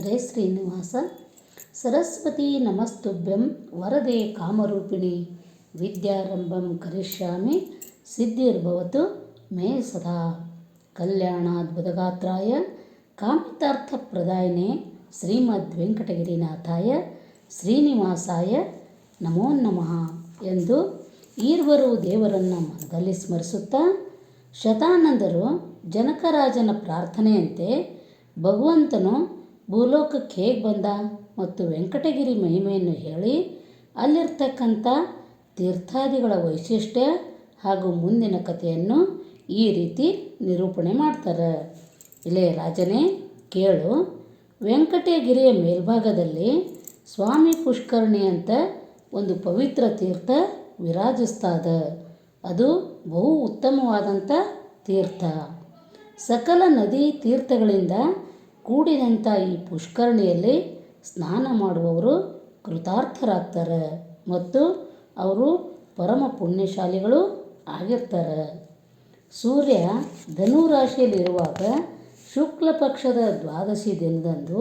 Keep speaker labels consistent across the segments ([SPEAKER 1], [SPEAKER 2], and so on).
[SPEAKER 1] ಹರೇ ಶ್ರೀನಿವಾಸ. ಸರಸ್ವತಿ ನಮಸ್ತುಭ್ಯಂ. ವರದೆ ಕಾಮರೂಪಿಣಿ. ವಿದ್ಯಾರಂಭಂ ಕರಿಷ್ಯಾಮಿ. ಸಿದ್ಧಿರ್ಭವತು ಮೇ ಸದಾ. ಕಲ್ಯಾಣಾದ್ಭುತಗಾತ್ರಾಯ. ಕಾಮಿತಾರ್ಥಪ್ರದಾಯನೆ ಶ್ರೀಮದ್ ವೆಂಕಟಗಿರಿನಾಥಾಯ ಶ್ರೀನಿವಾಸಾಯ ನಮೋ ನಮಃ ಎಂದು ಈರ್ವರು ದೇವರನ್ನು ಮನದಲ್ಲಿ ಸ್ಮರಿಸುತ್ತಾ, ಶತಾನಂದರು ಜನಕರಾಜನ ಪ್ರಾರ್ಥನೆಯಂತೆ ಭಗವಂತನು ಭೂಲೋಕಕ್ಕೆ ಹೇಗೆ ಬಂದ ಮತ್ತು ವೆಂಕಟಗಿರಿ ಮಹಿಮೆಯನ್ನು ಹೇಳಿ, ಅಲ್ಲಿರ್ತಕ್ಕಂಥ ತೀರ್ಥಾದಿಗಳ ವೈಶಿಷ್ಟ್ಯ ಹಾಗೂ ಮುಂದಿನ ಕಥೆಯನ್ನು ಈ ರೀತಿ ನಿರೂಪಣೆ ಮಾಡ್ತಾರೆ. ಇಲ್ಲೇ ರಾಜನೇ ಕೇಳು. ವೆಂಕಟಗಿರಿಯ ಮೇಲ್ಭಾಗದಲ್ಲಿ ಸ್ವಾಮಿ ಪುಷ್ಕರಣಿ ಅಂತ ಒಂದು ಪವಿತ್ರ ತೀರ್ಥ ವಿರಾಜಿಸ್ತಾದ. ಅದು ಬಹು ಉತ್ತಮವಾದಂಥ ತೀರ್ಥ. ಸಕಲ ನದಿ ತೀರ್ಥಗಳಿಂದ ಕೂಡಿದಂಥ ಈ ಪುಷ್ಕರಣಿಯಲ್ಲಿ ಸ್ನಾನ ಮಾಡುವವರು ಕೃತಾರ್ಥರಾಗ್ತಾರೆ ಮತ್ತು ಅವರು ಪರಮ ಪುಣ್ಯಶಾಲಿಗಳು ಆಗಿರ್ತಾರೆ. ಸೂರ್ಯ ಧನು ರಾಶಿಯಲ್ಲಿರುವಾಗ ಶುಕ್ಲ ಪಕ್ಷದ ದ್ವಾದಶಿ ದಿನದಂದು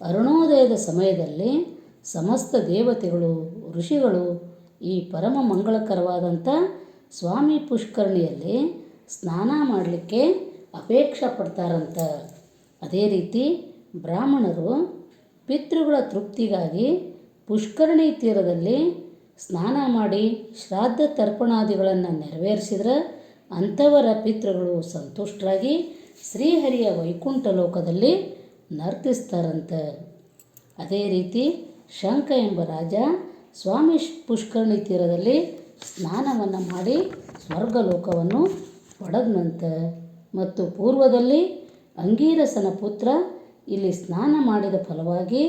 [SPEAKER 1] ಅರುಣೋದಯದ ಸಮಯದಲ್ಲಿ ಸಮಸ್ತ ದೇವತೆಗಳು, ಋಷಿಗಳು ಈ ಪರಮ ಮಂಗಳಕರವಾದಂಥ ಸ್ವಾಮಿ ಪುಷ್ಕರಣಿಯಲ್ಲಿ ಸ್ನಾನ ಮಾಡಲಿಕ್ಕೆ ಅಪೇಕ್ಷೆ ಪಡ್ತಾರಂತ. ಅದೇ ರೀತಿ ಬ್ರಾಹ್ಮಣರು ಪಿತೃಗಳ ತೃಪ್ತಿಗಾಗಿ ಪುಷ್ಕರಣಿ ತೀರದಲ್ಲಿ ಸ್ನಾನ ಮಾಡಿ ಶ್ರಾದ್ದ ತರ್ಪಣಾದಿಗಳನ್ನು ನೆರವೇರಿಸಿದ್ರೆ ಅಂಥವರ ಪಿತೃಗಳು ಸಂತುಷ್ಟರಾಗಿ ಶ್ರೀಹರಿಯ ವೈಕುಂಠ ಲೋಕದಲ್ಲಿ ನರ್ತಿಸ್ತಾರಂತೆ. ಅದೇ ರೀತಿ ಶಂಖ ಎಂಬ ರಾಜ ಸ್ವಾಮಿ ಪುಷ್ಕರಣಿ ತೀರದಲ್ಲಿ ಸ್ನಾನವನ್ನು ಮಾಡಿ ಸ್ವರ್ಗಲೋಕವನ್ನು ಪಡೆದನಂತ. ಮತ್ತು ಪೂರ್ವದಲ್ಲಿ ಅಂಗೀರಸನ ಪುತ್ರ ಇಲ್ಲಿ ಸ್ನಾನ ಮಾಡಿದ ಫಲವಾಗಿ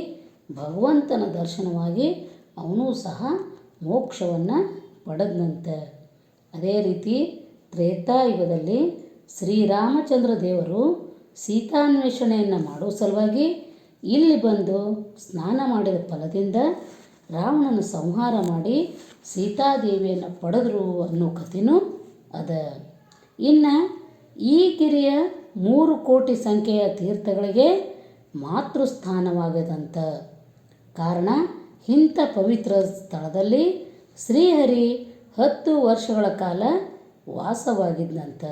[SPEAKER 1] ಭಗವಂತನ ದರ್ಶನವಾಗಿ ಅವನೂ ಸಹ ಮೋಕ್ಷವನ್ನು ಪಡೆದನಂತೆ ಅದೇ ರೀತಿ ತ್ರೇತಾಯುಗದಲ್ಲಿ ಶ್ರೀರಾಮಚಂದ್ರ ದೇವರು ಸೀತಾನ್ವೇಷಣೆಯನ್ನು ಮಾಡೋ ಸಲುವಾಗಿ ಇಲ್ಲಿ ಬಂದು ಸ್ನಾನ ಮಾಡಿದ ಫಲದಿಂದ ರಾವಣನ ಸಂಹಾರ ಮಾಡಿ ಸೀತಾದೇವಿಯನ್ನು ಪಡೆದರು ಅನ್ನೋ ಕಥೆನೂ ಅದ. ಇನ್ನು ಈ ಗಿರಿಯ ಮೂರು ಕೋಟಿ ಸಂಖ್ಯೆಯ ತೀರ್ಥಗಳಿಗೆ ಮಾತೃಸ್ಥಾನವಾಗದಂತ. ಕಾರಣ, ಇಂಥ ಪವಿತ್ರ ಸ್ಥಳದಲ್ಲಿ ಶ್ರೀಹರಿ ಹತ್ತು ವರ್ಷಗಳ ಕಾಲ ವಾಸವಾಗಿದ್ದಂತ.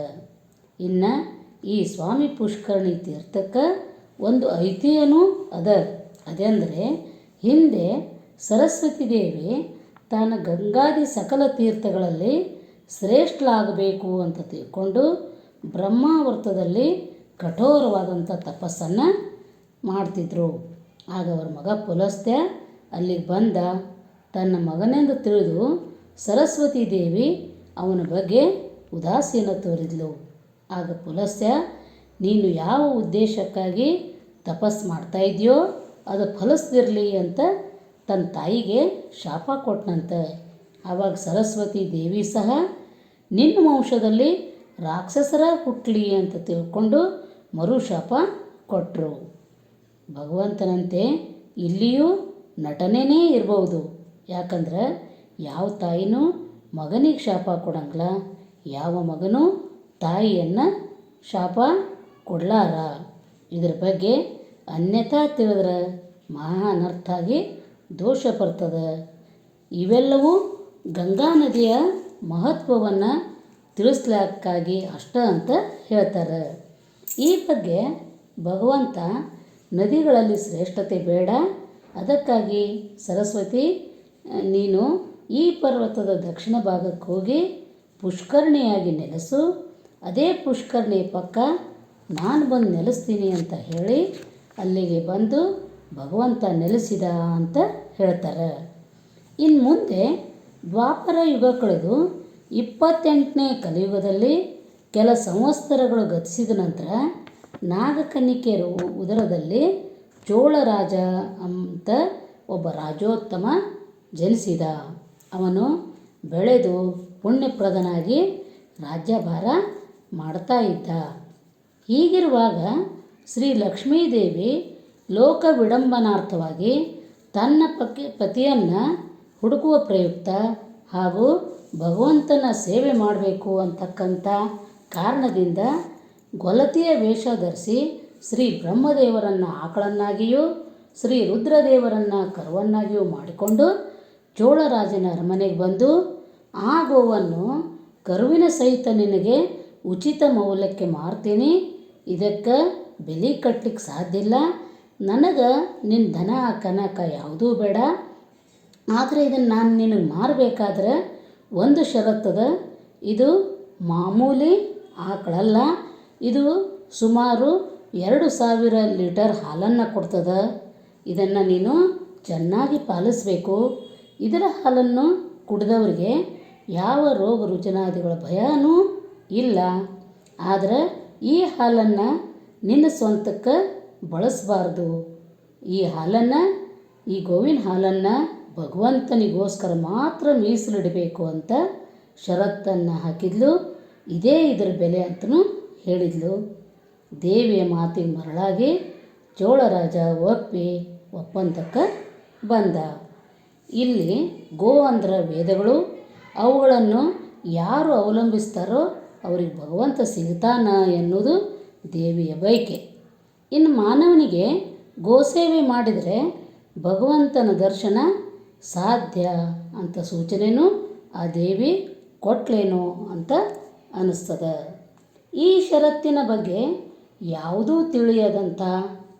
[SPEAKER 1] ಇನ್ನು ಈ ಸ್ವಾಮಿ ಪುಷ್ಕರಣಿ ತೀರ್ಥಕ್ಕೆ ಒಂದು ಐತಿಹ್ಯನೂ ಅದ. ಅದೆಂದರೆ, ಹಿಂದೆ ಸರಸ್ವತಿ ದೇವಿ ತಾನು ಗಂಗಾದಿ ಸಕಲ ತೀರ್ಥಗಳಲ್ಲಿ ಶ್ರೇಷ್ಠಳಾಗಬೇಕು ಅಂತ ತಿಳ್ಕೊಂಡು ಬ್ರಹ್ಮಾವರ್ತದಲ್ಲಿ ಕಠೋರವಾದಂಥ ತಪಸ್ಸನ್ನು ಮಾಡ್ತಿದ್ರು. ಆಗ ಅವರ ಮಗ ಪುಲಸ್ತ್ಯ ಅಲ್ಲಿಗೆ ಬಂದ ತನ್ನ ಮಗನೆಂದು ತಿಳಿದು ಸರಸ್ವತಿ ದೇವಿ ಅವನ ಬಗ್ಗೆ ಉದಾಸೀನ ತೋರಿದ್ಲು. ಆಗ ಪುಲಸ್ತ್ಯ, ನೀನು ಯಾವ ಉದ್ದೇಶಕ್ಕಾಗಿ ತಪಸ್ಸು ಮಾಡ್ತಾ ಇದೆಯೋ ಅದು ಫಲಿಸ್ದಿರಲಿ ಅಂತ ತನ್ನ ತಾಯಿಗೆ ಶಾಪ ಕೊಟ್ಟನಂತೆ ಆವಾಗ ಸರಸ್ವತಿ ದೇವಿ ಸಹ, ನಿನ್ನ ವಂಶದಲ್ಲಿ ರಾಕ್ಷಸರ ಹುಟ್ಟಲಿ ಅಂತ ತಿಳ್ಕೊಂಡು ಮರು ಶಾಪ ಕೊಟ್ಟರು ಭಗವಂತನಂತೆ ಇಲ್ಲಿಯೂ ನಟನೇ ಇರಬಹುದು ಯಾಕಂದ್ರೆ ಯಾವ ತಾಯಿನೂ ಮಗನಿಗೆ ಶಾಪ ಕೊಡಂಗಿಲ್ಲ. ಯಾವ ಮಗನೂ ತಾಯಿಯನ್ನು ಶಾಪ ಕೊಡಲಾರ. ಇದ್ರ ಬಗ್ಗೆ ಅನ್ಯಥಾ ತಿಳಿದ್ರೆ ಮಹಾ ಅನರ್ಥ ಆಗಿ ದೋಷ ಬರ್ತದೆ. ಇವೆಲ್ಲವೂ ಗಂಗಾ ನದಿಯ ಮಹತ್ವವನ್ನು ತಿಳಿಸ್ಲಿಕ್ಕಾಗಿ ಅಷ್ಟ ಅಂತ ಹೇಳ್ತಾರೆ. ಈ ಬಗ್ಗೆ ಭಗವಂತ ನದಿಗಳಲ್ಲಿ ಶ್ರೇಷ್ಠತೆ ಬೇಡ. ಅದಕ್ಕಾಗಿ ಸರಸ್ವತಿ, ನೀನು ಈ ಪರ್ವತದ ದಕ್ಷಿಣ ಭಾಗಕ್ಕೆ ಹೋಗಿ ಪುಷ್ಕರಣಿಯಾಗಿ ನೆಲೆಸು. ಅದೇ ಪುಷ್ಕರಣಿ ಪಕ್ಕ ನಾನು ಬಂದು ನೆಲೆಸ್ತೀನಿ ಅಂತ ಹೇಳಿ ಅಲ್ಲಿಗೆ ಬಂದು ಭಗವಂತ ನೆಲೆಸಿದ ಅಂತ ಹೇಳ್ತಾರೆ. ಇನ್ನು ಮುಂದೆ ದ್ವಾಪರ ಯುಗ ಕಳೆದು ಇಪ್ಪತ್ತೆಂಟನೇ ಕಲಿಯುಗದಲ್ಲಿ ಕೆಲ ಸಂವತ್ಸರಗಳು ಗತಿಸಿದ ನಂತರ ನಾಗಕನ್ನಿಕೆಯರ ಉದರದಲ್ಲಿ ಚೋಳರಾಜ ಅಂತ ಒಬ್ಬ ರಾಜೋತ್ತಮ ಜನಿಸಿದ. ಅವನು ಬೆಳೆದು ಪುಣ್ಯಪ್ರದನಾಗಿ ರಾಜ್ಯಭಾರ ಮಾಡ್ತಾ ಇದ್ದ. ಹೀಗಿರುವಾಗ ಶ್ರೀ ಲಕ್ಷ್ಮೀದೇವಿ ಲೋಕ ವಿಡಂಬನಾರ್ಥವಾಗಿ ತನ್ನ ಪಕ್ಕ ಪತಿಯನ್ನು ಹುಡುಕುವ ಪ್ರಯುಕ್ತ ಹಾಗೂ ಭಗವಂತನ ಸೇವೆ ಮಾಡಬೇಕು ಅಂತಕ್ಕಂಥ ಕಾರಣದಿಂದ ಗೊಲತಿಯ ವೇಷ ಧರಿಸಿ ಶ್ರೀ ಬ್ರಹ್ಮದೇವರನ್ನು ಆಕಳನ್ನಾಗಿಯೂ, ಶ್ರೀ ರುದ್ರದೇವರನ್ನು ಕರುವನ್ನಾಗಿಯೂ ಮಾಡಿಕೊಂಡು ಚೋಳರಾಜನ ಅರಮನೆಗೆ ಬಂದು ಆ ಗೋವನ್ನು ಕರುವಿನ ಸಹಿತ ನಿನಗೆ ಉಚಿತ ಮೌಲ್ಯಕ್ಕೆ ಮಾರ್ತೀನಿ ಇದಕ್ಕೆ ಬೆಲೆ ಕಟ್ಟಲಿಕ್ಕೆ ಸಾಧ್ಯ ಇಲ್ಲ. ನನಗೆ ನಿನ್ನ ದನ ಕನಕ ಯಾವುದೂ ಬೇಡ. ಆದರೆ ಇದನ್ನು ನಾನು ನಿನಗೆ ಮಾರಬೇಕಾದ್ರೆ ಒಂದು ಷರತ್ತದ, ಇದು ಮಾಮೂಲಿ ಆಕಳಲ್ಲ, ಇದು ಸುಮಾರು ಎರಡು ಸಾವಿರ ಲೀಟರ್ ಹಾಲನ್ನು ಕೊಡ್ತದೆ. ಇದನ್ನು ನೀನು ಚೆನ್ನಾಗಿ ಪಾಲಿಸಬೇಕು. ಇದರ ಹಾಲನ್ನು ಕುಡಿದವರಿಗೆ ಯಾವ ರೋಗ ರುಜಿನಾದಿಗಳ ಭಯನೂ ಇಲ್ಲ. ಆದರೆ ಈ ಹಾಲನ್ನು ನಿನ್ನ ಸ್ವಂತಕ್ಕೆ ಬಳಸಬಾರ್ದು. ಈ ಹಾಲನ್ನು, ಈ ಗೋವಿನ ಹಾಲನ್ನು ಭಗವಂತನಿಗೋಸ್ಕರ ಮಾತ್ರ ಮೀಸಲಿಡಬೇಕು ಅಂತ ಷರತ್ತನ್ನು ಹಾಕಿದ್ಲು. ಇದೇ ಇದರ ಬೆಲೆ ಅಂತಲೂ ಹೇಳಿದ್ಲು. ದೇವಿಯ ಮಾತಿಗೆ ಮರಳಾಗಿ ಚೋಳರಾಜ ಒಪ್ಪಿ ಒಪ್ಪಂದಕ್ಕೆ ಬಂದ. ಇಲ್ಲಿ ಗೋ ಅಂದ್ರ ವೇದಗಳು, ಅವುಗಳನ್ನು ಯಾರು ಅವಲಂಬಿಸ್ತಾರೋ ಅವ್ರಿಗೆ ಭಗವಂತ ಸಿಗ್ತಾನ ಎನ್ನುವುದು ದೇವಿಯ ಬಯಕೆ. ಇನ್ನು ಮಾನವನಿಗೆ ಗೋಸೇವೆ ಮಾಡಿದರೆ ಭಗವಂತನ ದರ್ಶನ ಸಾಧ್ಯ ಅಂತ ಸೂಚನೆನೂ ಆ ದೇವಿ ಕೊಟ್ಲೇನೋ ಅಂತ ಅನ್ನಿಸ್ತದ ಈ ಷರತ್ತಿನ ಬಗ್ಗೆ ಯಾವುದೂ ತಿಳಿಯದಂಥ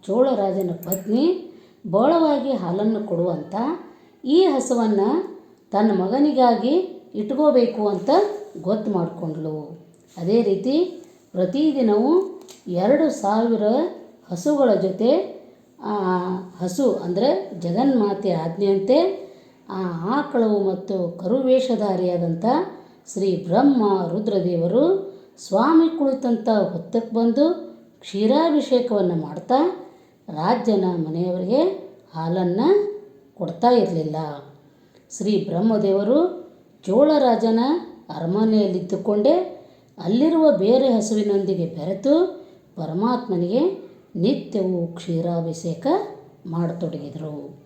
[SPEAKER 1] ಚೋಳರಾಜನ ಪತ್ನಿ ಬೋಳವಾಗಿ ಹಾಲನ್ನು ಕೊಡುವಂಥ ಈ ಹಸುವನ್ನು ತನ್ನ ಮಗನಿಗಾಗಿ ಇಟ್ಕೋಬೇಕು ಅಂತ ಗೊತ್ತು ಮಾಡಿಕೊಂಡ್ಳು. ಅದೇ ರೀತಿ ಪ್ರತಿದಿನವೂ ಎರಡು ಸಾವಿರ ಹಸುಗಳ ಜೊತೆ ಹಸು ಅಂದರೆ ಜಗನ್ಮಾತೆ ಆಜ್ಞೆಯಂತೆ ಆ ಆಕಳು ಮತ್ತು ಕರುವೇಷಧಾರಿಯಾದಂಥ ಶ್ರೀ ಬ್ರಹ್ಮ ರುದ್ರದೇವರು ಸ್ವಾಮಿ ಕುಳಿತಂಥ ಹೊತ್ತಕ್ಕೆ ಬಂದು ಕ್ಷೀರಾಭಿಷೇಕವನ್ನು ಮಾಡ್ತಾ ರಾಜ್ಯನ ಮನೆಯವರಿಗೆ ಹಾಲನ್ನು ಕೊಡ್ತಾ ಇರಲಿಲ್ಲ. ಶ್ರೀ ಬ್ರಹ್ಮದೇವರು ಚೋಳರಾಜನ ಅರಮನೆಯಲ್ಲಿದ್ದುಕೊಂಡೇ ಅಲ್ಲಿರುವ ಬೇರೆ ಹಸುವಿನೊಂದಿಗೆ ಬೆರೆತು ಪರಮಾತ್ಮನಿಗೆ ನಿತ್ಯವೂ ಕ್ಷೀರಾಭಿಷೇಕ ಮಾಡತೊಡಗಿದರು.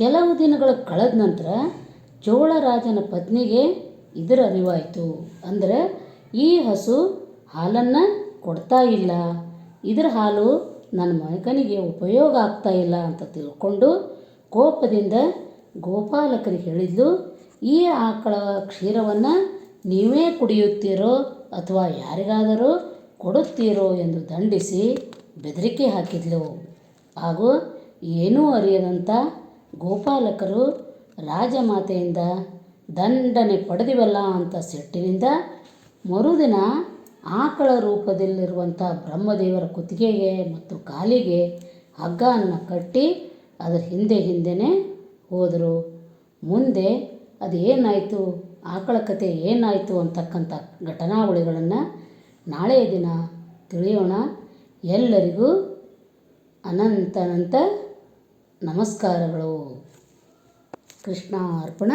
[SPEAKER 1] ಕೆಲವು ದಿನಗಳು ಕಳೆದ ನಂತರ ಚೋಳರಾಜನ ಪತ್ನಿಗೆ ಇದರ ಅರಿವಾಯಿತು. ಅಂದರೆ, ಈ ಹಸು ಹಾಲನ್ನು ಕೊಡ್ತಾ ಇಲ್ಲ. ಇದರ ಹಾಲು ನನ್ನ ಮಗನಿಗೆ ಉಪಯೋಗ ಆಗ್ತಾ ಇಲ್ಲ ಅಂತ ತಿಳ್ಕೊಂಡು ಕೋಪದಿಂದ ಗೋಪಾಲಕರಿಗೆ ಹೇಳಿದ್ಲು ಈ ಆಕಳ ಕ್ಷೀರವನ್ನು ನೀವೇ ಕುಡಿಯುತ್ತೀರೋ ಅಥವಾ ಯಾರಿಗಾದರೂ ಕೊಡುತ್ತೀರೋ ಎಂದು ದಂಡಿಸಿ ಬೆದರಿಕೆ ಹಾಕಿದ್ಲು. ಹಾಗೂ ಏನೂ ಅರಿಯದಂಥ ಗೋಪಾಲಕರು ರಾಜಮಾತೆಯಿಂದ ದಂಡನೆ ಪಡೆದಿವಲ್ಲ ಅಂತ ಸಿಟ್ಟಿನಿಂದ ಮರುದಿನ ಆಕಳ ರೂಪದಲ್ಲಿರುವಂಥ ಬ್ರಹ್ಮದೇವರ ಕುತ್ತಿಗೆಗೆ ಮತ್ತು ಕಾಲಿಗೆ ಹಗ್ಗವನ್ನು ಕಟ್ಟಿ ಅದರ ಹಿಂದೆ ಹಿಂದೆನೇ ಹೋದರು. ಮುಂದೆ ಅದು ಏನಾಯಿತು ಆಕಳ ಕತೆ ಏನಾಯಿತು ಅಂತಕ್ಕಂಥ ಘಟನಾವಳಿಗಳನ್ನು ನಾಳೆಯ ದಿನ ತಿಳಿಯೋಣ. ಎಲ್ಲರಿಗೂ ಅನಂತನಂತ ನಮಸ್ಕಾರಗಳು. ಕೃಷ್ಣ ಅರ್ಪಣ.